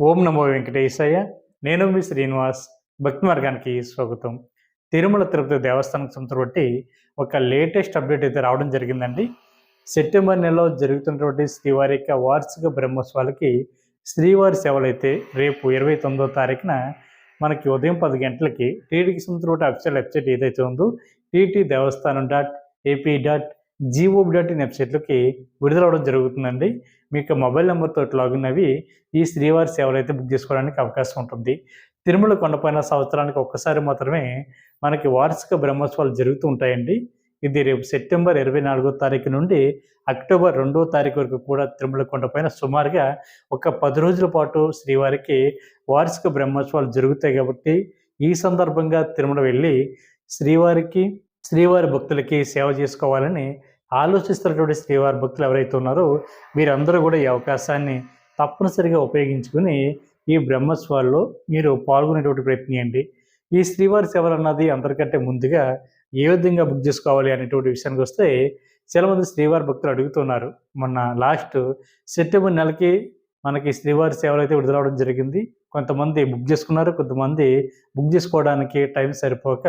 ఓం నమో వెంకటేశయ్య. నేను మీ శ్రీనివాస్. భక్తి మార్గానికి స్వాగతం. తిరుమల తిరుపతి దేవస్థానం సంతబట్టి ఒక లేటెస్ట్ అప్డేట్ అయితే రావడం జరిగిందండి. సెప్టెంబర్ నెలలో జరుగుతున్నటువంటి శ్రీవారి యొక్క వార్షిక బ్రహ్మోత్సవాలకి శ్రీవారి సేవలు అయితే రేపు ఇరవై తొమ్మిదో తారీఖున మనకి ఉదయం పది గంటలకి టీడీకి సంబంధించిన అఫీషియల్ వెబ్సైట్ ఏదైతే ఉందో TT Devasthanam dot AP dot GOV dot in వెబ్సైట్లోకి విడుదలవడం జరుగుతుందండి. మీకు మొబైల్ నెంబర్తో లాగిన్ అవి ఈ శ్రీవారి సేవలు అయితే బుక్ చేసుకోవడానికి అవకాశం ఉంటుంది. తిరుమల కొండపైన సంవత్సరానికి ఒక్కసారి మాత్రమే మనకి వార్షిక బ్రహ్మోత్సవాలు జరుగుతూ ఉంటాయండి. ఇది రేపు సెప్టెంబర్ ఇరవై నాలుగో తారీఖు నుండి అక్టోబర్ రెండో తారీఖు వరకు కూడా తిరుమల కొండపైన సుమారుగా ఒక పది రోజుల పాటు శ్రీవారికి వార్షిక బ్రహ్మోత్సవాలు జరుగుతాయి కాబట్టి ఈ సందర్భంగా తిరుమల వెళ్ళి శ్రీవారికి శ్రీవారి భక్తులకి సేవ చేసుకోవాలని ఆలోచిస్తున్నటువంటి శ్రీవారి భక్తులు ఎవరైతే ఉన్నారో మీరందరూ కూడా ఈ అవకాశాన్ని తప్పనిసరిగా ఉపయోగించుకుని ఈ బ్రహ్మోత్సవాల్లో మీరు పాల్గొనేటువంటి ప్రయత్నించండి ఈ శ్రీవారి సేవలు అన్నది అందరికంటే ముందుగా ఏ విధంగా బుక్ చేసుకోవాలి అనేటువంటి విషయానికి వస్తే చాలామంది శ్రీవారి భక్తులు అడుగుతున్నారు. మొన్న లాస్ట్ సెప్టెంబర్ నెలకి మనకి శ్రీవారి సేవలు అయితే విడుదలవడం జరిగింది. కొంతమంది బుక్ చేసుకున్నారు కొంతమంది బుక్ చేసుకోవడానికి టైం సరిపోక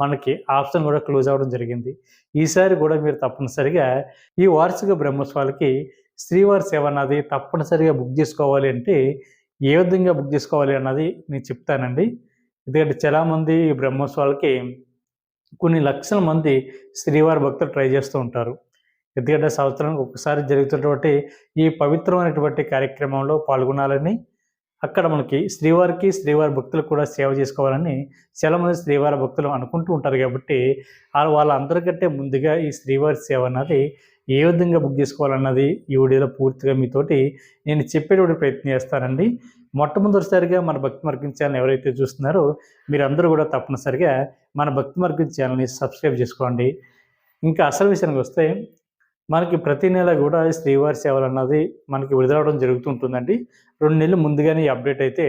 మనకి ఆప్షన్ కూడా క్లోజ్ అవ్వడం జరిగింది. ఈసారి కూడా మీరు తప్పనిసరిగా ఈ వార్షిక బ్రహ్మోత్సవాలకి శ్రీవారి సేవ అన్నది తప్పనిసరిగా బుక్ చేసుకోవాలి అంటే ఏ విధంగా బుక్ చేసుకోవాలి అన్నది నేను చెప్తానండి. ఎందుకంటే చాలామంది ఈ బ్రహ్మోత్సవాలకి కొన్ని లక్షల మంది శ్రీవారి భక్తులు ట్రై చేస్తూ ఉంటారు. ఎందుకంటే సంవత్సరానికి ఒకసారి జరుగుతున్నటువంటి ఈ పవిత్రమైనటువంటి కార్యక్రమంలో పాల్గొనాలని అక్కడ మనకి శ్రీవారికి శ్రీవారి భక్తులు కూడా సేవ చేసుకోవాలని చాలామంది శ్రీవారి భక్తులు అనుకుంటూ ఉంటారు కాబట్టి వాళ్ళ వాళ్ళందరికంటే ముందుగా ఈ శ్రీవారి సేవ అన్నది ఏ విధంగా బుక్ చేసుకోవాలన్నది ఈ వీడియోలో పూర్తిగా మీతోటి నేను చెప్పేటువంటి ప్రయత్నం చేస్తానండి. మొట్టమొదటిసారిగా మన భక్తి మార్గం ఛానల్ ఎవరైతే చూస్తున్నారో మీరందరూ కూడా తప్పనిసరిగా మన భక్తి మార్గం ఛానల్ని సబ్స్క్రైబ్ చేసుకోండి. ఇంకా అసలు విషయానికి వస్తే మనకి ప్రతి నెల కూడా శ్రీవారి సేవలు అన్నది మనకి విడుదలవడం జరుగుతుంటుందండి. రెండు నెలలు ముందుగానే అప్డేట్ అయితే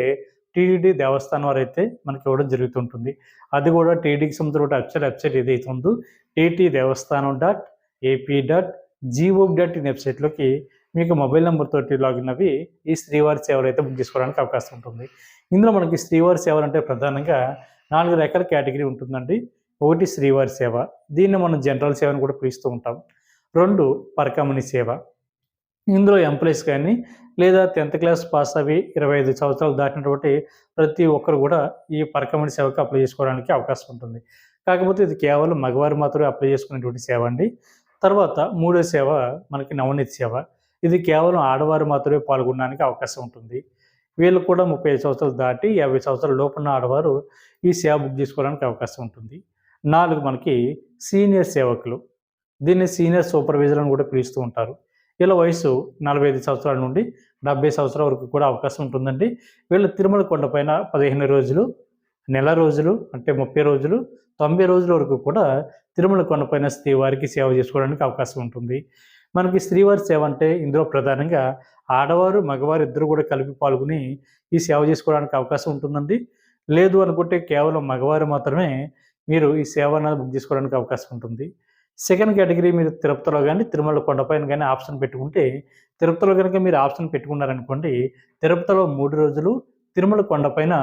టీడీడీ దేవస్థానం వారు అయితే మనకి ఇవ్వడం జరుగుతుంటుంది. అది కూడా టీడీకి సంబంధించిన వెబ్సైట్ వెబ్సైట్ ఏదైతే ఉందో TT Devasthanam dot AP dot GO dot in వెబ్సైట్లోకి మీకు మొబైల్ నెంబర్ తోటి లాగిన్ అవి ఈ శ్రీవారి సేవలు అయితే బుక్ చేసుకోవడానికి అవకాశం ఉంటుంది. ఇందులో మనకి శ్రీవారి సేవలు అంటే ప్రధానంగా నాలుగు రకాల కేటగిరీ ఉంటుందండి. ఒకటి శ్రీవారి సేవ దీన్ని మనం జనరల్ సేవ అని కూడా పిలుస్తూ ఉంటాం. రెండు పరకముని సేవ. ఇందులో ఎంప్లాయీస్ కానీ లేదా టెన్త్ క్లాస్ పాస్ అవి ఇరవై ఐదు సంవత్సరాలు దాటినటువంటి ప్రతి ఒక్కరు కూడా ఈ పరకమణి సేవకు అప్లై చేసుకోవడానికి అవకాశం ఉంటుంది. కాకపోతే ఇది కేవలం మగవారు మాత్రమే అప్లై చేసుకునేటువంటి సేవ అండి. తర్వాత మూడో సేవ మనకి నవనీతి సేవ. ఇది కేవలం ఆడవారు మాత్రమే పాల్గొనడానికి అవకాశం ఉంటుంది. వీళ్ళు కూడా ముప్పై ఐదు సంవత్సరాలు దాటి యాభై సంవత్సరాల లోపున్న ఆడవారు ఈ సేవ బుక్ చేసుకోవడానికి అవకాశం ఉంటుంది. నాలుగు మనకి సీనియర్ సేవకులు. దీన్ని సీనియర్ సూపర్వైజర్ అని కూడా పిలుస్తూ ఉంటారు. వీళ్ళ వయసు నలభై ఐదు సంవత్సరాల నుండి డెబ్బై సంవత్సరాల వరకు కూడా అవకాశం ఉంటుందండి. వీళ్ళు తిరుమల కొండపైన పదిహేను రోజులు నెల రోజులు అంటే ముప్పై రోజులు తొంభై రోజుల వరకు కూడా తిరుమల కొండపైన శ్రీవారికి సేవ చేసుకోవడానికి అవకాశం ఉంటుంది. మనకి శ్రీవారి సేవ అంటే ఇందులో ప్రధానంగా ఆడవారు మగవారు ఇద్దరు కూడా కలిపి పాల్గొని ఈ సేవ చేసుకోవడానికి అవకాశం ఉంటుందండి. లేదు అనుకుంటే కేవలం మగవారు మాత్రమే మీరు ఈ సేవ అనేది బుక్ చేసుకోవడానికి అవకాశం ఉంటుంది. సెకండ్ కేటగిరీ మీరు తిరుపతిలో కానీ తిరుమల కొండపైన కానీ ఆప్షన్ పెట్టుకుంటే తిరుపతిలో కనుక మీరు ఆప్షన్ పెట్టుకున్నారనుకోండి తిరుపతిలో మూడు రోజులు తిరుమల కొండపైన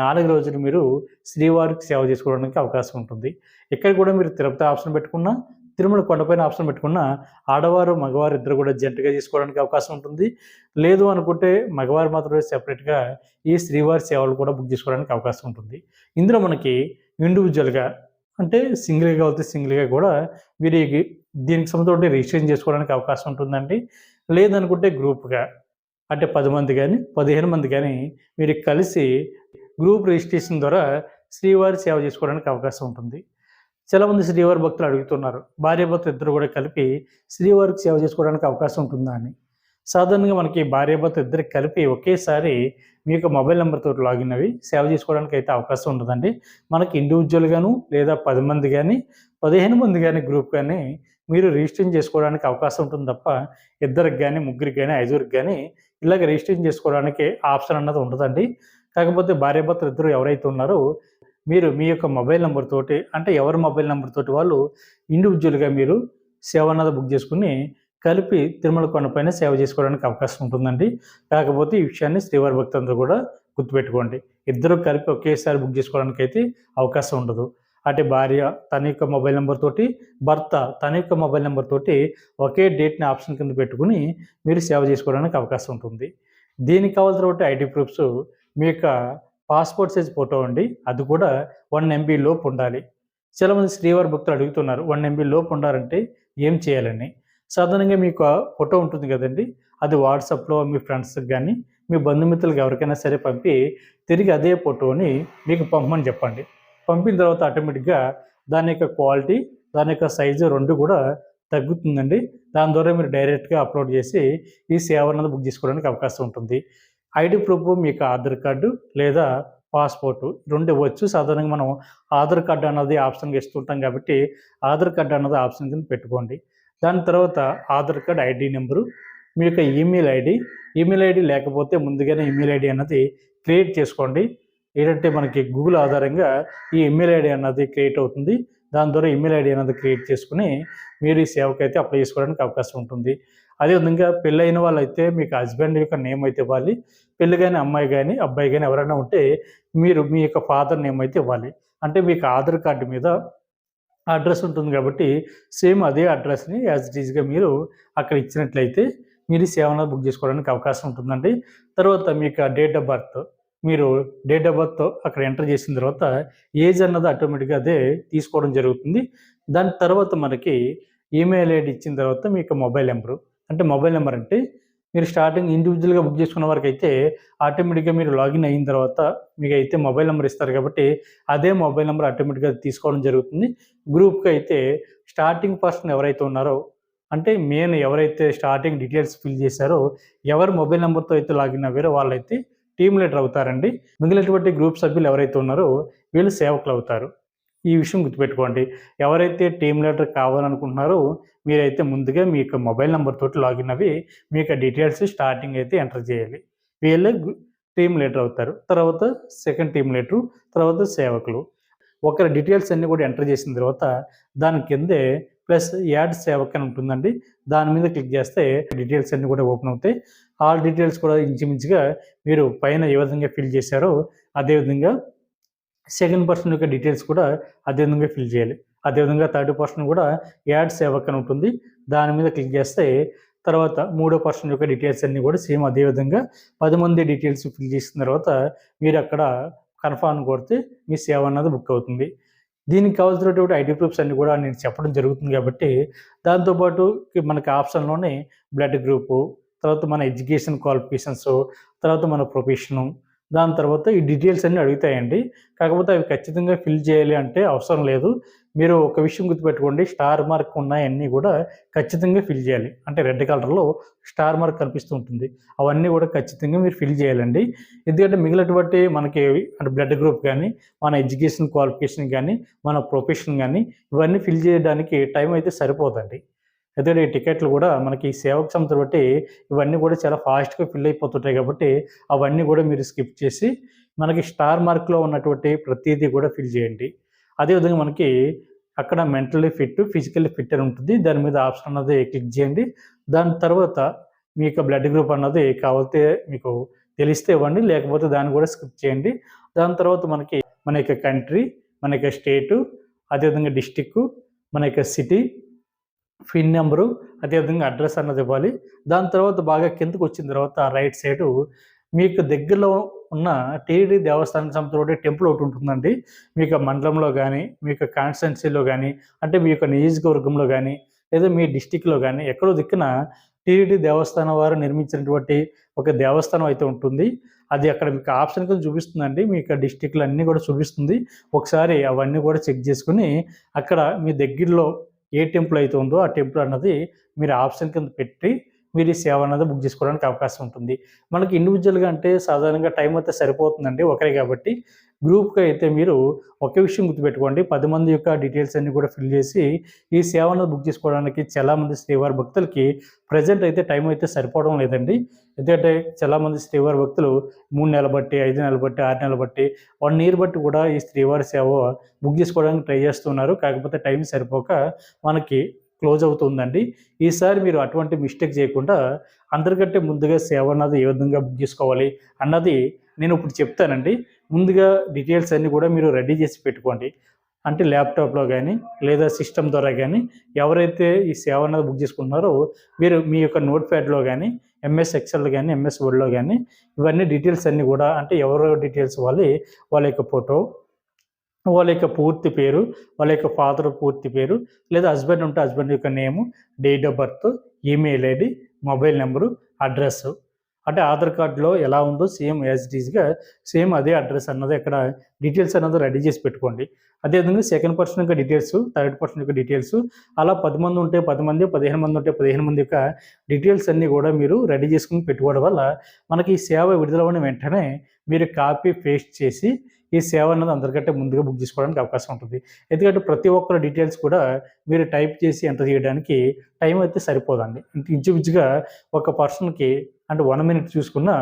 నాలుగు రోజులు మీరు శ్రీవారికి సేవ చేసుకోవడానికి అవకాశం ఉంటుంది. ఇక్కడ కూడా మీరు తిరుపతి ఆప్షన్ పెట్టుకున్నా తిరుమల కొండపైన ఆప్షన్ పెట్టుకున్న ఆడవారు మగవారు ఇద్దరు కూడా జంటగా చేసుకోవడానికి అవకాశం ఉంటుంది. లేదు అనుకుంటే మగవారు మాత్రమే సెపరేట్గా ఈ శ్రీవారి సేవలు కూడా బుక్ చేసుకోవడానికి అవకాశం ఉంటుంది. ఇందులో మనకి ఇండివిజువల్గా అంటే సింగిల్గా అవుతే సింగిల్గా కూడా వీరి దీనికి సంబంధించి రిజిస్ట్రేషన్ చేసుకోవడానికి అవకాశం ఉంటుందండి. లేదనుకుంటే గ్రూప్గా అంటే పది మంది కానీ పదిహేను మంది కానీ మీరు కలిసి గ్రూప్ రిజిస్ట్రేషన్ ద్వారా శ్రీవారి సేవ చేసుకోవడానికి అవకాశం ఉంటుంది. చాలామంది శ్రీవారి భక్తులు అడుగుతున్నారు. భార్య భర్త ఇద్దరు కూడా కలిపి శ్రీవారికి సేవ చేసుకోవడానికి అవకాశం ఉంటుందా అని. సాధారణంగా మనకి భార్య భర్త ఇద్దరు కలిపి ఒకేసారి మీ యొక్క మొబైల్ నెంబర్తో లాగిన్ అవి సేవ చేసుకోవడానికి అయితే అవకాశం ఉంటుందండి. మనకి ఇండివిజువల్గాను లేదా పది మంది కానీ పదిహేను మంది కానీ గ్రూప్ కానీ మీరు రిజిస్ట్రేషన్ చేసుకోవడానికి అవకాశం ఉంటుంది తప్ప ఇద్దరికి కానీ ముగ్గురికి కానీ ఐదుగురికి కానీ ఇలాగ రిజిస్ట్రేషన్ చేసుకోవడానికి ఆప్షన్ అన్నది ఉండదండి కాకపోతే భార్యాభర్తలు ఇద్దరు ఎవరైతే ఉన్నారో మీరు మీ యొక్క మొబైల్ నెంబర్ తోటి అంటే ఎవరి మొబైల్ నెంబర్ తోటి వాళ్ళు ఇండివిజువల్గా మీరు సేవ అన్నది బుక్ చేసుకుని కలిపి తిరుమల కొండపైన సేవ చేసుకోవడానికి అవకాశం ఉంటుందండి. కాకపోతే ఈ విషయాన్ని శ్రీవారి భక్తులందరూ కూడా గుర్తుపెట్టుకోండి. ఇద్దరు కలిపి ఒకేసారి బుక్ చేసుకోవడానికి అయితే అవకాశం ఉండదు. అంటే భార్య తన యొక్క మొబైల్ నెంబర్ తోటి భర్త తన యొక్క మొబైల్ నెంబర్ తోటి ఒకే డేట్ని ఆప్షన్ కింద పెట్టుకుని మీరు సేవ చేసుకోవడానికి అవకాశం ఉంటుంది. దీనికి కావాల్సిన ఐడి ప్రూఫ్స్ మీ యొక్క పాస్పోర్ట్ సైజ్ ఫోటో అండి. అది కూడా వన్ ఎంబీ లోపు ఉండాలి. చాలామంది శ్రీవారి భక్తులు అడుగుతున్నారు వన్ ఎంబీ లోపు ఉండాలంటే ఏం చేయాలని? సాధారణంగా మీకు ఫోటో ఉంటుంది కదండి. అది వాట్సాప్లో మీ ఫ్రెండ్స్కి కానీ మీ బంధుమిత్రులకు ఎవరికైనా సరే పంపి తిరిగి అదే ఫోటోని మీకు పంపమని చెప్పండి. పంపిన తర్వాత ఆటోమేటిక్గా దాని యొక్క క్వాలిటీ దాని యొక్క సైజు రెండు కూడా తగ్గుతుందండి. దాని ద్వారా మీరు డైరెక్ట్గా అప్లోడ్ చేసి ఈ సేవ అన్నది బుక్ చేసుకోవడానికి అవకాశం ఉంటుంది. ఐడి ప్రూఫ్ మీకు ఆధార్ కార్డు లేదా పాస్పోర్టు రెండు ఇవ్వచ్చు. సాధారణంగా మనం ఆధార్ కార్డు అన్నది ఆప్షన్గా ఇస్తుంటాం కాబట్టి ఆధార్ కార్డు అన్నది ఆప్షన్ కింద పెట్టుకోండి. దాని తర్వాత ఆధార్ కార్డ్ ఐడి నెంబరు మీ యొక్క ఈమెయిల్ ఐడి. ఈమెయిల్ ఐడి లేకపోతే ముందుగానే ఈమెయిల్ ఐడి అన్నది క్రియేట్ చేసుకోండి. ఏంటంటే మనకి గూగుల్ ఆధారంగా ఈ ఈమెయిల్ ఐడి అన్నది క్రియేట్ అవుతుంది. దాని ద్వారా ఈమెయిల్ ఐడి అన్నది క్రియేట్ చేసుకుని మీరు ఈ సేవకు అయితే అప్లై చేసుకోవడానికి అవకాశం ఉంటుంది. అదేవిధంగా పెళ్ళైన వాళ్ళైతే మీకు హస్బెండ్ యొక్క నేమ్ అయితే ఇవ్వాలి. పెళ్ళి కానీ అమ్మాయి కానీ అబ్బాయి కానీ ఎవరైనా ఉంటే మీరు మీ యొక్క ఫాదర్ నేమ్ అయితే ఇవ్వాలి. అంటే మీకు ఆధార్ కార్డు మీద అడ్రస్ ఉంటుంది కాబట్టి సేమ్ అదే అడ్రస్ని యాజ్ ఇట్ ఈజ్గా మీరు అక్కడ ఇచ్చినట్లయితే మీరు ఈ సేవను బుక్ చేసుకోవడానికి అవకాశం ఉంటుందండి. తర్వాత మీకు డేట్ ఆఫ్ బర్త్ మీరు డేట్ ఆఫ్ బర్త్ అక్కడ ఎంటర్ చేసిన తర్వాత ఏజ్ అన్నది ఆటోమేటిక్గా అదే తీసుకోవడం జరుగుతుంది. దాని తర్వాత మనకి ఈమెయిల్ ఐడి ఇచ్చిన తర్వాత మీకు మొబైల్ నెంబరు అంటే మొబైల్ నెంబర్ అంటే మీరు స్టార్టింగ్ ఇండివిజువల్గా బుక్ చేసుకున్న వరకు అయితే ఆటోమేటిక్గా మీరు లాగిన్ అయిన తర్వాత మీకు అయితే మొబైల్ నెంబర్ ఇస్తారు కాబట్టి అదే మొబైల్ నెంబర్ ఆటోమేటిక్గా తీసుకోవడం జరుగుతుంది. గ్రూప్కి అయితే స్టార్టింగ్ పర్సన్ ఎవరైతే ఉన్నారో అంటే మెయిన్ ఎవరైతే స్టార్టింగ్ డీటెయిల్స్ ఫిల్ చేశారో ఎవరు మొబైల్ నెంబర్తో అయితే లాగిన్ అయ్యారో వాళ్ళైతే టీమ్ లీడర్ అవుతారండి. మిగిలినటువంటి గ్రూప్ సభ్యులు ఎవరైతే ఉన్నారో వీళ్ళు సేవకులు అవుతారు. ఈ విషయం గుర్తుపెట్టుకోండి. ఎవరైతే టీమ్ లీడర్ కావాలనుకుంటున్నారో మీరైతే ముందుగా మీ యొక్క మొబైల్ నెంబర్ తోటి లాగిన్ అవి మీ యొక్క డీటెయిల్స్ స్టార్టింగ్ అయితే ఎంటర్ చేయాలి. వీళ్ళే టీమ్ లీడర్ అవుతారు. తర్వాత సెకండ్ టీమ్ లీడరు తర్వాత సేవకులు. ఒకరి డీటెయిల్స్ అన్నీ కూడా ఎంటర్ చేసిన తర్వాత దాని కిందే ప్లస్ యాడ్ సేవక్ అని ఉంటుందండి. దాని మీద క్లిక్ చేస్తే డీటెయిల్స్ అన్నీ కూడా ఓపెన్ అవుతాయి. ఆల్ డీటెయిల్స్ కూడా ఇంచుమించుగా మీరు పైన ఏ విధంగా ఫిల్ చేశారో అదేవిధంగా సెకండ్ పర్సన్ యొక్క డీటెయిల్స్ కూడా అదే విధంగా ఫిల్ చేయాలి. అదేవిధంగా థర్డ్ పర్సన్ కూడా యాడ్ సేవక్ అని ఉంటుంది. దాని మీద క్లిక్ చేస్తే తర్వాత మూడో పర్సన్ యొక్క డీటెయిల్స్ అన్నీ కూడా సేమ్ అదే విధంగా పది మంది డీటెయిల్స్ ఫిల్ చేసిన తర్వాత మీరు అక్కడ కన్ఫామ్ కొడితే మీ సేవ అన్నది బుక్ అవుతుంది. దీనికి కావాల్సినటువంటి ఐడి ప్రూఫ్స్ అన్ని కూడా నేను చెప్పడం జరుగుతుంది కాబట్టి దాంతోపాటు మనకి ఆప్షన్లోనే బ్లడ్ గ్రూపు తర్వాత మన ఎడ్యుకేషన్ క్వాలిఫికేషన్స్ తర్వాత మన ప్రొఫెషను దాని తర్వాత ఈ డీటెయిల్స్ అన్నీ అడుగుతాయండి. కాకపోతే అవి ఖచ్చితంగా ఫిల్ చేయాలి అంటే అవసరం లేదు. మీరు ఒక విషయం గుర్తుపెట్టుకోండి. స్టార్ మార్క్ ఉన్నాయన్నీ కూడా ఖచ్చితంగా ఫిల్ చేయాలి. అంటే రెడ్ కలర్లో స్టార్ మార్క్ కనిపిస్తూ ఉంటుంది. అవన్నీ కూడా ఖచ్చితంగా మీరు ఫిల్ చేయాలండి. ఎందుకంటే మిగిలినటువంటి మనకి అంటే బ్లడ్ గ్రూప్ కానీ మన ఎడ్యుకేషన్ క్వాలిఫికేషన్ కానీ మన ప్రొఫెషన్ కానీ ఇవన్నీ ఫిల్ చేయడానికి టైం అయితే సరిపోతుంది ఎందుకంటే ఈ టికెట్లు కూడా మనకి ఈ సేవకు సంస్థ బట్టి ఇవన్నీ కూడా చాలా ఫాస్ట్గా ఫిల్ అయిపోతుంటాయి కాబట్టి అవన్నీ కూడా మీరు స్కిప్ చేసి మనకి స్టార్ మార్క్లో ఉన్నటువంటి ప్రతిదీ కూడా ఫిల్ చేయండి. అదేవిధంగా మనకి అక్కడ మెంటల్లీ ఫిట్ ఫిజికల్లీ ఫిట్ అని ఉంటుంది. దాని మీద ఆప్షన్ అన్నది క్లిక్ చేయండి. దాని తర్వాత మీ యొక్క బ్లడ్ గ్రూప్ అన్నది కావాలితే మీకు తెలిస్తే ఇవ్వండి. లేకపోతే దాన్ని కూడా స్కిప్ చేయండి. దాని తర్వాత మనకి మన యొక్క కంట్రీ మన యొక్క స్టేటు అదేవిధంగా డిస్టిక్ మన యొక్క సిటీ పిన్ నెంబరు అదేవిధంగా అడ్రస్ అన్నది ఇవ్వాలి. దాని తర్వాత బాగా కిందకు వచ్చిన తర్వాత రైట్ సైడు మీకు దగ్గరలో ఉన్న టీడీ దేవస్థానం సంస్థ టెంపుల్ ఒకటి ఉంటుందండి. మీకు మండలంలో కానీ మీ యొక్క కాన్స్టిట్యున్సీలో కానీ అంటే మీ యొక్క నియోజకవర్గంలో కానీ లేదా మీ డిస్టిక్లో కానీ ఎక్కడో దిక్కున టీడీ దేవస్థానం వారు నిర్మించినటువంటి ఒక దేవస్థానం అయితే ఉంటుంది. అది అక్కడ మీకు ఆప్షన్ కింద చూపిస్తుందండి. మీ యొక్క డిస్టిక్లు అన్నీ కూడా చూపిస్తుంది. ఒకసారి అవన్నీ కూడా చెక్ చేసుకుని అక్కడ మీ దగ్గరలో ఏ టెంపుల్ అయితే ఉందో ఆ టెంపుల్ అన్నది మీరు ఆప్షన్ కింద పెట్టి మీరు ఈ సేవ అన్నది బుక్ చేసుకోవడానికి అవకాశం ఉంటుంది. మనకి ఇండివిజువల్గా అంటే సాధారణంగా టైం అయితే సరిపోతుందండి ఒకరే కాబట్టి. గ్రూప్గా అయితే మీరు ఒకే విషయం గుర్తుపెట్టుకోండి. పది మంది యొక్క డీటెయిల్స్ అన్ని కూడా ఫిల్ చేసి ఈ సేవను బుక్ చేసుకోవడానికి చాలామంది శ్రీవారి భక్తులకి ప్రజెంట్ అయితే టైం అయితే సరిపోవడం లేదండి. ఎందుకంటే చాలామంది శ్రీవారి భక్తులు మూడు నెలలు బట్టి ఐదు నెలలు బట్టి ఆరు నెలలు బట్టి వన్ ఇయర్ బట్టి కూడా ఈ శ్రీవారి సేవ బుక్ చేసుకోవడానికి ట్రై చేస్తున్నారు. కాకపోతే టైం సరిపోక మనకి క్లోజ్ అవుతుందండి. ఈసారి మీరు అటువంటి మిస్టేక్ చేయకుండా అందరికంటే ముందుగా సేవ అన్నది ఏ విధంగా బుక్ చేసుకోవాలి అన్నది నేను ఇప్పుడు చెప్తానండి. ముందుగా డీటెయిల్స్ అన్నీ కూడా మీరు రెడీ చేసి పెట్టుకోండి. అంటే ల్యాప్టాప్లో కానీ లేదా సిస్టమ్ ద్వారా కానీ ఎవరైతే ఈ సేవ అన్నది బుక్ చేసుకుంటున్నారో మీరు మీ యొక్క నోట్ ప్యాడ్లో కానీ ఎంఎస్ ఎక్సెల్ కానీ ఎంఎస్ వర్డ్లో కానీ ఇవన్నీ డీటెయిల్స్ అన్నీ కూడా అంటే ఎవరో డీటెయిల్స్ వాళ్ళే వాళ్ళ యొక్క ఫోటో వాళ్ళ యొక్క పూర్తి పేరు వాళ్ళ యొక్క ఫాదర్ పూర్తి పేరు లేదా హస్బెండ్ ఉంటే హస్బెండ్ యొక్క name date of birth email ID mobile number address అంటే ఆధార్ కార్డులో ఎలా ఉందో సేమ్ యాజ్డీస్గా సేమ్ అదే అడ్రస్ అన్నది అక్కడ డీటెయిల్స్ అన్నది రెడీ చేసి పెట్టుకోండి. అదేవిధంగా సెకండ్ పర్సన్ యొక్క డీటెయిల్స్ థర్డ్ పర్సన్ యొక్క డీటెయిల్స్ అలా పది మంది ఉంటే పది మంది పదిహేను మంది ఉంటే పదిహేను మంది యొక్క డీటెయిల్స్ అన్నీ కూడా మీరు రెడీ చేసుకుని పెట్టుకోవడం వల్ల మనకి ఈ సేవ విడుదలైన వెంటనే మీరు కాపీ పేస్ట్ చేసి ఈ సేవ అన్నది అందరికంటే ముందుగా బుక్ చేసుకోవడానికి అవకాశం ఉంటుంది. ఎందుకంటే ప్రతి ఒక్కరి డీటెయిల్స్ కూడా మీరు టైప్ చేసి ఎంటర్ చేయడానికి టైం అయితే సరిపోదండి. ఇంచుమించుగా ఒక పర్సన్కి అంటే వన్ మినిట్ చూసుకున్నా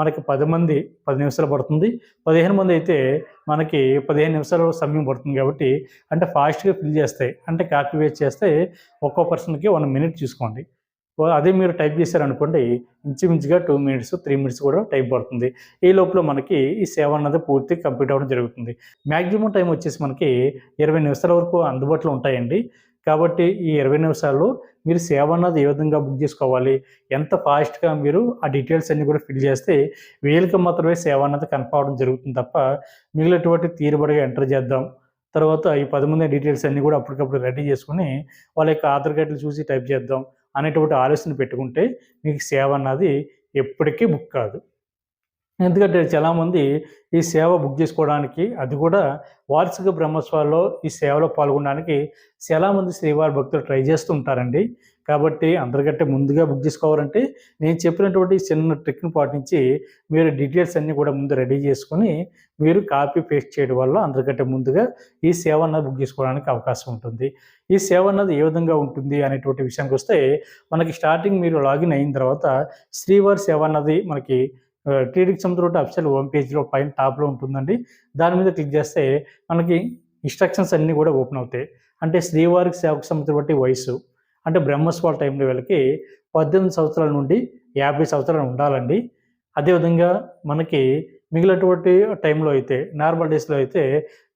మనకి పది మంది పది నిమిషాలు పడుతుంది. పదిహేను మంది అయితే మనకి పదిహేను నిమిషాలు సమయం పడుతుంది కాబట్టి అంటే ఫాస్ట్గా ఫిల్ చేస్తాయి అంటే కాపీ వేస్ట్ చేస్తే ఒక్కో పర్సన్కి వన్ మినిట్ చూసుకోండి. అదే మీరు టైప్ చేశారనుకోండి ఇంచుమించుగా టూ మినిట్స్ త్రీ మినిట్స్ కూడా టైం పడుతుంది. ఈ లోపల మనకి ఈ సేవ అన్నది పూర్తి కంప్లీట్ అవ్వడం జరుగుతుంది. మ్యాక్సిమం టైం వచ్చేసి మనకి ఇరవై నిమిషాల వరకు అందుబాటులో ఉంటాయండి. కాబట్టి ఈ ఇరవై నిమిషాల్లో మీరు సేవ అన్నది ఏ విధంగా బుక్ చేసుకోవాలి ఎంత ఫాస్ట్గా మీరు ఆ డీటెయిల్స్ అన్ని కూడా ఫిల్ చేస్తే వీళ్ళకి మాత్రమే సేవ అన్నది కన్ఫర్మ్ అవడం జరుగుతుంది తప్ప మిగిలినటువంటి తీరుబడిగా ఎంటర్ చేద్దాం. తర్వాత ఈ పది మంది డీటెయిల్స్ అన్నీ కూడా అప్పటికప్పుడు రెడీ చేసుకుని వాళ్ళ యొక్క ఆధార్ కార్డులు చూసి టైప్ చేద్దాం అనేటువంటి ఆలోచన పెట్టుకుంటే మీకు సేవ అన్నది ఎప్పటికీ బుక్ కాదు. ఎందుకంటే చాలామంది ఈ సేవ బుక్ చేసుకోవడానికి అది కూడా వార్షిక బ్రహ్మోత్సవాల్లో ఈ సేవలో పాల్గొనడానికి చాలామంది శ్రీవారి భక్తులు ట్రై చేస్తూ ఉంటారండి. కాబట్టి అందరికంటే ముందుగా బుక్ చేసుకోవాలంటే నేను చెప్పినటువంటి చిన్న ట్రిక్ని పాటించి మీరు డీటెయిల్స్ అన్నీ కూడా ముందు రెడీ చేసుకొని మీరు కాపీ పేస్ట్ చేయడం వల్ల అందరికంటే ముందుగా ఈ సేవ అన్నది బుక్ చేసుకోవడానికి అవకాశం ఉంటుంది. ఈ సేవ అన్నది ఏ విధంగా ఉంటుంది అనేటువంటి విషయానికి వస్తే మనకి స్టార్టింగ్ మీరు లాగిన్ అయిన తర్వాత శ్రీవారి సేవ అన్నది మనకి టీడీకి సంబంధించిన అఫీషియల్ హోమ్ పేజ్లో పైన టాప్లో ఉంటుందండి. దాని మీద క్లిక్ చేస్తే మనకి ఇన్స్ట్రక్షన్స్ అన్నీ కూడా ఓపెన్ అవుతాయి. అంటే శ్రీవారికి సేవకు సంబంధించిన వయసు అంటే బ్రహ్మస్వాల టైంలో వీళ్ళకి పద్దెనిమిది సంవత్సరాల నుండి యాభై సంవత్సరాలు ఉండాలండి. అదేవిధంగా మనకి మిగిలినటువంటి టైంలో అయితే నార్మల్ డేస్లో అయితే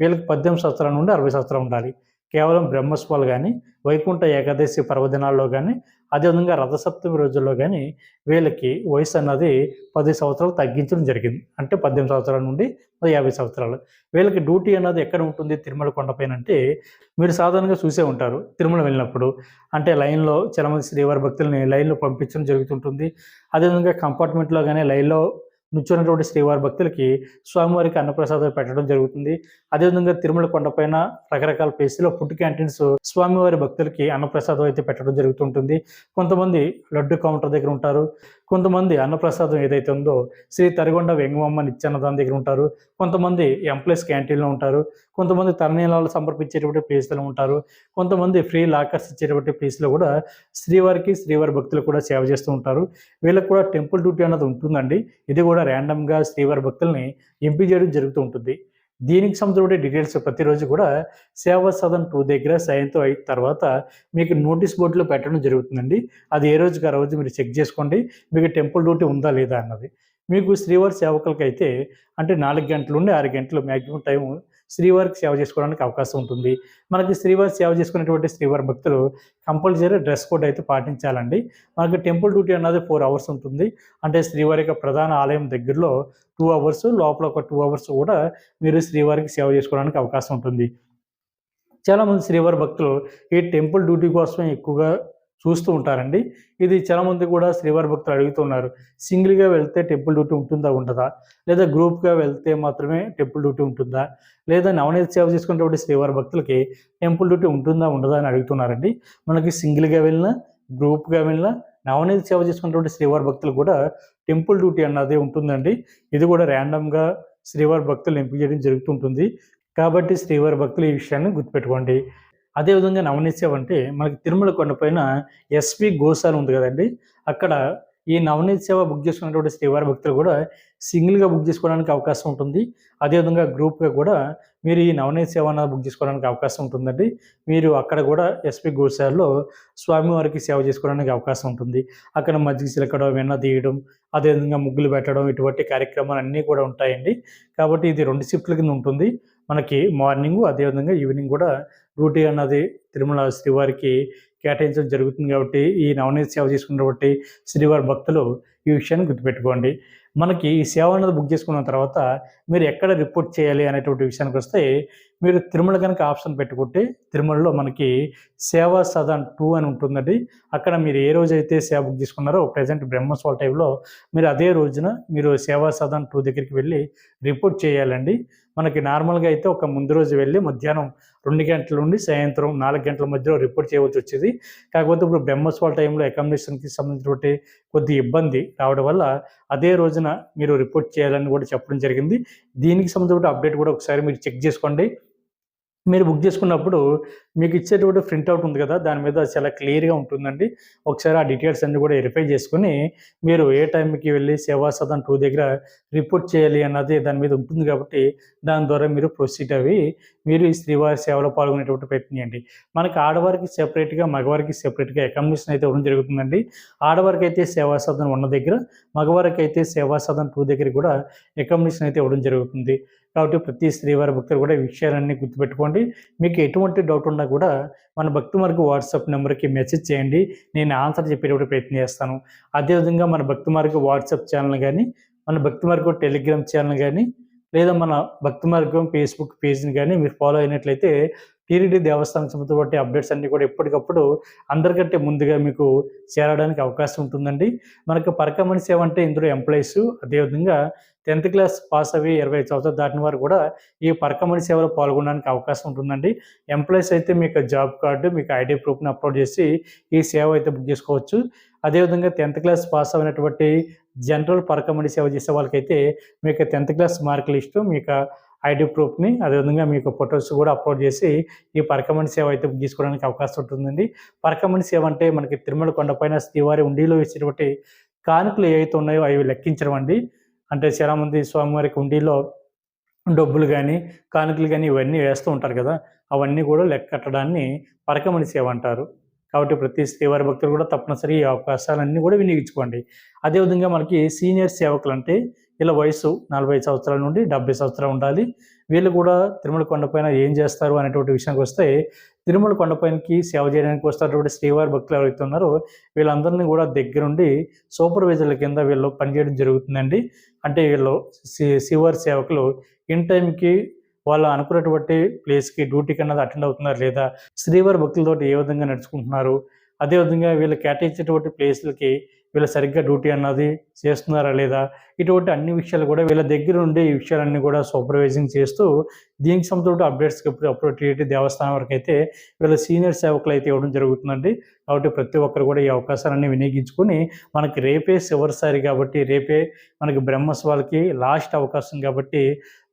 వీళ్ళకి పద్దెనిమిది సంవత్సరాల నుండి అరవై సంవత్సరాలు ఉండాలి. కేవలం బ్రహ్మస్వాలు కానీ వైకుంఠ ఏకాదశి పర్వదినాల్లో కానీ అదేవిధంగా రథసప్తమి రోజుల్లో కానీ వీళ్ళకి వయసు అన్నది పది సంవత్సరాలు తగ్గించడం జరిగింది. అంటే పద్దెనిమిది సంవత్సరాల నుండి యాభై సంవత్సరాలు. వీళ్ళకి డ్యూటీ అన్నది ఎక్కడ ఉంటుంది? తిరుమల కొండపైన అంటే మీరు సాధారణంగా చూసే ఉంటారు తిరుమల వెళ్ళినప్పుడు. అంటే లైన్లో చాలామంది శ్రీవారి భక్తులని లైన్లో పంపించడం జరుగుతుంటుంది. అదేవిధంగా కంపార్ట్మెంట్లో కానీ లైన్లో నుంచున్నటువంటి శ్రీవారి భక్తులకి స్వామివారికి అన్నప్రసాదం పెట్టడం జరుగుతుంది. అదేవిధంగా తిరుమల కొండపైన రకరకాల ప్లేసులో ఫుడ్ క్యాంటీన్స్ స్వామివారి భక్తులకి అన్నప్రసాదం అయితే పెట్టడం జరుగుతుంటుంది. కొంతమంది లడ్డు కౌంటర్ దగ్గర ఉంటారు. కొంతమంది అన్నప్రసాదం ఏదైతే ఉందో శ్రీ తరిగొండ వెంగమమ్మ నిత్యాన్నదాన్ దగ్గర ఉంటారు. కొంతమంది ఎంప్లాయీస్ క్యాంటీన్లో ఉంటారు. కొంతమంది తరణీలాలు సమర్పించేటువంటి ప్లేస్లో ఉంటారు. కొంతమంది ఫ్రీ లాకర్స్ ఇచ్చేటువంటి ప్లేస్లో కూడా శ్రీవారికి శ్రీవారి భక్తులు కూడా సేవ చేస్తూ ఉంటారు. వీళ్ళకి కూడా టెంపుల్ డ్యూటీ అన్నది ఉంటుందండి. ఇది కూడా ర్యాండమ్గా శ్రీవారి భక్తుల్ని ఎంపిక చేయడం జరుగుతూ ఉంటుంది. దీనికి సంబంధించిన డీటెయిల్స్ ప్రతిరోజు కూడా సేవా సదన్ టూ దగ్గర సాయంత్రం అయిన తర్వాత మీకు నోటీస్ బోర్డులో పెట్టడం జరుగుతుందండి. అది ఏ రోజుకి ఆ రోజు మీరు చెక్ చేసుకోండి. మీకు టెంపుల్ డ్యూటీ ఉందా లేదా అన్నది. మీకు శ్రీవారి సేవకులకి అయితే అంటే నాలుగు గంటల నుండి ఆరు గంటలు మ్యాక్సిమం టైం శ్రీవారికి సేవ చేసుకోవడానికి అవకాశం ఉంటుంది. మనకి శ్రీవారి సేవ చేసుకునేటువంటి శ్రీవారి భక్తులు కంపల్సరీ డ్రెస్ కోడ్ అయితే పాటించాలండి. మనకి టెంపుల్ డ్యూటీ అన్నది ఫోర్ అవర్స్ ఉంటుంది. అంటే శ్రీవారి యొక్క ప్రధాన ఆలయం దగ్గరలో టూ అవర్స్ లోపల ఒక టూ అవర్స్ కూడా మీరు శ్రీవారికి సేవ చేసుకోవడానికి అవకాశం ఉంటుంది. చాలామంది శ్రీవారి భక్తులు ఈ టెంపుల్ డ్యూటీ కోసమే ఎక్కువగా చూస్తూ ఉంటారండి. ఇది చాలామంది కూడా శ్రీవారి భక్తులు అడుగుతున్నారు. సింగిల్గా వెళ్తే టెంపుల్ డ్యూటీ ఉంటుందా ఉండదా? లేదా గ్రూప్గా వెళ్తే మాత్రమే టెంపుల్ డ్యూటీ ఉంటుందా? లేదా నవనీత సేవ చేసుకునేటువంటి శ్రీవారి భక్తులకి టెంపుల్ డ్యూటీ ఉంటుందా ఉండదా అని అడుగుతున్నారండి. మనకి సింగిల్గా వెళ్ళినా గ్రూప్గా వెళ్ళినా నవనీతి సేవ చేసుకున్నటువంటి శ్రీవారి భక్తులు కూడా టెంపుల్ డ్యూటీ అన్నది ఉంటుందండి. ఇది కూడా ర్యాండమ్గా శ్రీవారి భక్తులు ఎంపిక చేయడం జరుగుతుంటుంది. కాబట్టి శ్రీవారి భక్తులు ఈ విషయాన్ని గుర్తుపెట్టుకోండి. అదేవిధంగా నవనీత అంటే మనకి తిరుమల కొండపైన ఎస్వి గోశాల ఉంది కదండి. అక్కడ ఈ నవనీత్ సేవ బుక్ చేసుకున్నటువంటి శ్రీవారి భక్తులు కూడా సింగిల్గా బుక్ చేసుకోవడానికి అవకాశం ఉంటుంది. అదేవిధంగా గ్రూప్గా కూడా మీరు ఈ నవనీత్ సేవ అన్నది బుక్ చేసుకోవడానికి అవకాశం ఉంటుందండి. మీరు అక్కడ కూడా ఎస్పీ గోశాలలో స్వామివారికి సేవ చేసుకోవడానికి అవకాశం ఉంటుంది. అక్కడ మజ్జిగ చిలకడం వెన్న తీయడం అదేవిధంగా ముగ్గులు పెట్టడం ఇటువంటి కార్యక్రమాలు అన్నీ కూడా ఉంటాయండి. కాబట్టి ఇది రెండు షిఫ్ట్ల కింద ఉంటుంది. మనకి మార్నింగ్ అదేవిధంగా ఈవినింగ్ కూడా డ్యూటీ అన్నది తిరుమల శ్రీవారికి కేటాయించడం జరుగుతుంది కాబట్టి ఈ నవనీత సేవ చేసుకున్న చేసుకున్నటువంటి శ్రీవారి భక్తులు ఈ విషయాన్ని గుర్తుపెట్టుకోండి. మనకి ఈ సేవ అన్నది బుక్ చేసుకున్న తర్వాత మీరు ఎక్కడ రిపోర్ట్ చేయాలి అనేటువంటి విషయానికి వస్తే మీరు తిరుమల కనుక ఆప్షన్ పెట్టుకుంటే తిరుమలలో మనకి సేవా సదన్ టూ అని ఉంటుందండి. అక్కడ మీరు ఏ రోజు అయితే సేవ బుక్ చేసుకున్నారో ప్రజెంట్ బ్రహ్మోత్సవాల టైంలో మీరు అదే రోజున మీరు సేవా సదన్ టూ దగ్గరికి వెళ్ళి రిపోర్ట్ చేయాలండి. మనకి నార్మల్గా అయితే ఒక ముందు రోజు వెళ్ళి మధ్యాహ్నం రెండు గంటల నుండి సాయంత్రం నాలుగు గంటల మధ్యలో రిపోర్ట్ చేయవలసి వచ్చేది. కాకపోతే ఇప్పుడు బ్రహ్మోత్సవాల టైంలో అకామిడేషన్కి సంబంధించినటువంటి కొద్ది ఇబ్బంది రావడం వల్ల అదే రోజున మీరు రిపోర్ట్ చేయాలని కూడా చెప్పడం జరిగింది. దీనికి సంబంధించిన అప్డేట్ కూడా ఒకసారి మీరు చెక్ చేసుకోండి. మీరు బుక్ చేసుకున్నప్పుడు మీకు ఇచ్చేటువంటి ప్రింట్అవుట్ ఉంది కదా దాని మీద చాలా క్లియర్గా ఉంటుందండి. ఒకసారి ఆ డీటెయిల్స్ అన్ని కూడా వెరిఫై చేసుకుని మీరు ఏ టైంకి వెళ్ళి సేవా సదన్ టూ దగ్గర రిపోర్ట్ చేయాలి అన్నది దాని మీద ఉంటుంది కాబట్టి దాని ద్వారా మీరు ప్రొసీడ్ అవి మీరు ఈ శ్రీవారి సేవలో పాల్గొనేటువంటి ప్రయత్నం చేయండి మనకి ఆడవారికి సెపరేట్గా మగవారికి సెపరేట్గా అకామిడేషన్ అయితే ఇవ్వడం జరుగుతుందండి. ఆడవారికి అయితే సేవా సదన్ ఉన్న దగ్గర మగవారికి అయితే సేవా సదన్ టూ దగ్గర కూడా అకామిడేషన్ అయితే ఇవ్వడం జరుగుతుంది. కాబట్టి ప్రతి శ్రీవారి భక్తులు కూడా ఈ విషయాలన్నీ గుర్తుపెట్టుకోండి. మీకు ఎటువంటి డౌట్ ఉన్నా కూడా మన భక్తి మార్గ వాట్సాప్ నెంబర్కి మెసేజ్ చేయండి. నేను ఆన్సర్ చెప్పేటప్పుడు ప్రయత్నం చేస్తాను. అదేవిధంగా మన భక్తి మార్గ వాట్సాప్ ఛానల్ కానీ మన భక్తి మార్గం టెలిగ్రామ్ ఛానల్ కానీ లేదా మన భక్తి మార్గం ఫేస్బుక్ పేజ్ని కానీ మీరు ఫాలో అయినట్లయితే టీడీడీ దేవస్థానం సంబంధించిన అప్డేట్స్ అన్నీ కూడా ఎప్పటికప్పుడు అందరికంటే ముందుగా మీకు చేరడానికి అవకాశం ఉంటుందండి. మనకు పరకమణి సేవ అంటే ఇందులో ఎంప్లాయీస్ అదేవిధంగా టెన్త్ క్లాస్ పాస్ అవి ఇరవై సంవత్సరాలు దాటిన వారు కూడా ఈ పరకమణి సేవలో పాల్గొనడానికి అవకాశం ఉంటుందండి. ఎంప్లాయీస్ అయితే మీకు జాబ్ కార్డు మీకు ఐడి ప్రూఫ్ని అప్లోడ్ చేసి ఈ సేవ అయితే బుక్ చేసుకోవచ్చు. అదేవిధంగా టెన్త్ క్లాస్ పాస్ అయినటువంటి జనరల్ పరకమణి సేవ చేసే వాళ్ళకైతే మీకు టెన్త్ క్లాస్ మార్క్ లిస్టు మీకు ఐడి ప్రూఫ్ని అదేవిధంగా మీకు ఫొటోస్ కూడా అప్లోడ్ చేసి ఈ పరకమణి సేవ అయితే తీసుకోవడానికి అవకాశం ఉంటుందండి. పరకమణి సేవ అంటే మనకి తిరుమల కొండపైన శ్రీవారి ఉండిలో వేసేటువంటి కానుకలు ఏవైతే ఉన్నాయో అవి లెక్కించడం అండి. అంటే చాలామంది స్వామివారికి ఉండిలో డబ్బులు కానీ కానుకలు కానీ ఇవన్నీ వేస్తూ ఉంటారు కదా అవన్నీ కూడా లెక్క కట్టడాన్ని పరకమణి సేవ అంటారు. కాబట్టి ప్రతి శ్రీవారి భక్తులు కూడా తప్పనిసరి ఈ అవకాశాలన్నీ కూడా వినియోగించుకోండి. అదేవిధంగా మనకి సీనియర్ సేవకులు అంటే వీళ్ళ వయసు నలభై సంవత్సరాల నుండి డెబ్బై సంవత్సరాలు ఉండాలి. వీళ్ళు కూడా తిరుమల కొండపైన ఏం చేస్తారు అనేటువంటి విషయానికి వస్తే తిరుమల కొండపైనకి సేవ చేయడానికి వస్తున్నటువంటి శ్రీవారి భక్తులు ఎవరైతే ఉన్నారో వీళ్ళందరినీ కూడా దగ్గరుండి సూపర్వైజర్ల కింద వీళ్ళు పనిచేయడం జరుగుతుందండి. అంటే వీళ్ళు శ్రీవారి సేవకులు ఇన్ టైంకి వాళ్ళు అనుకున్నటువంటి ప్లేస్కి డ్యూటీకి అన్నది అటెండ్ అవుతున్నారు లేదా శ్రీవారి భక్తులతోటి ఏ విధంగా నడుచుకుంటున్నారు అదేవిధంగా వీళ్ళు కేటాయించేటువంటి ప్లేస్లకి వీళ్ళు సరిగ్గా డ్యూటీ అన్నది చేస్తున్నారా లేదా? ఇటువంటి అన్ని విషయాలు కూడా వీళ్ళ దగ్గర ఉండి ఈ విషయాలన్నీ కూడా సూపర్వైజింగ్ చేస్తూ దీనికి సంబంధించిన అప్డేట్స్కి ఎప్పుడు టీటీ దేవస్థానం వరకు అయితే వీళ్ళ సీనియర్ సేవకులు అయితే ఇవ్వడం జరుగుతుందండి. కాబట్టి ప్రతి ఒక్కరు కూడా ఈ అవకాశాలన్నీ వినియోగించుకొని మనకి రేపే చివరిసారి కాబట్టి రేపే మనకి బ్రహ్మోత్సవాలకి లాస్ట్ అవకాశం కాబట్టి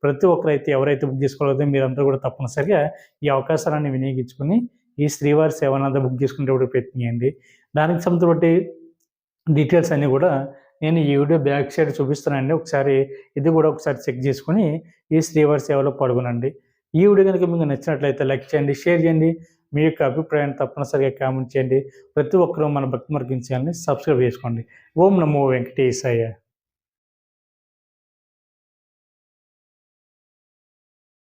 ప్రతి ఒక్కరైతే ఎవరైతే బుక్ చేసుకోలేదో మీరందరూ కూడా తప్పనిసరిగా ఈ అవకాశాలన్నీ వినియోగించుకొని ఈ శ్రీవారి సేవనంతా బుక్ చేసుకునేటప్పుడు ప్రయత్నం చేయండి దానికి సంబంధించి డీటెయిల్స్ అన్నీ కూడా నేను ఈ వీడియో బ్యాక్ సైడ్ చూపిస్తానండి ఒకసారి ఇది కూడా ఒకసారి చెక్ చేసుకుని ఈ శ్రీవారి సేవలో పాల్గొనండి. ఈ వీడియో కనుక మీకు నచ్చినట్లయితే లైక్ చేయండి షేర్ చేయండి. మీ యొక్క అభిప్రాయాన్ని తప్పనిసరిగా కామెంట్ చేయండి. ప్రతి ఒక్కరూ మన భక్తి మార్గించాలని సబ్స్క్రైబ్ చేసుకోండి. ఓం నమో వెంకటేశాయ.